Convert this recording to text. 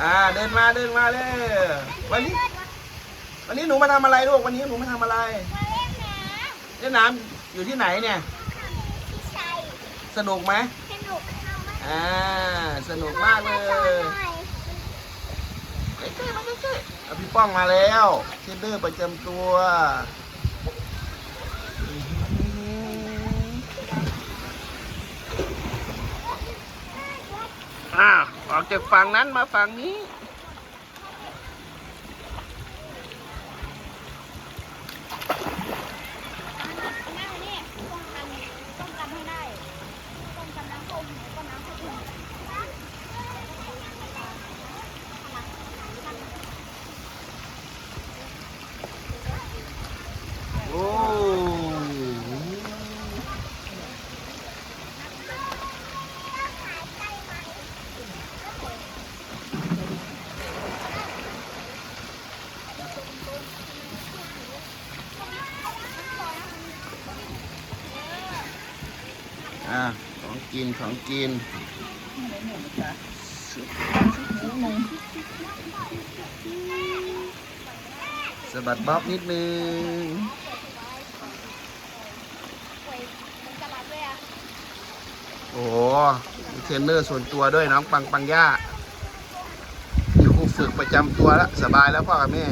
อ่าเดินมาเดินมาเลยวันนี้ วันนี้หนูมาทำอะไรลูกวันนี้หนูมาทำอะไรมาเล่นน้เล่นน้ำอยู่ที่ไหนเนี่ยำพี่ชัยสนุกไหมสนุกเข้ามากอ่าสนุกมากเลสอนยหน่อยใกล้ๆมาใกล้ๆเอาพี่ป้องมาแล้วเทรนเดอร์ประจำตัวอ้าว ออกจากฝั่งนั้นมาฝั่งนี้นั่งนี่ต้องกันต้องกันให้ได้ ต้องกันน้ำส้มแล้วก็น้ำข้าวโพด โอ้ อะของกินของกินสะบัดบ๊อบนิดนึงป่วยมันกระลัดด้วยอะโอ้โหมีเทรนเนอร์ส่วนตัวด้วยน้องปังปังย่ามีครูฝึกประจำตัวแล้ว สบายแล้วพ่อกับแม่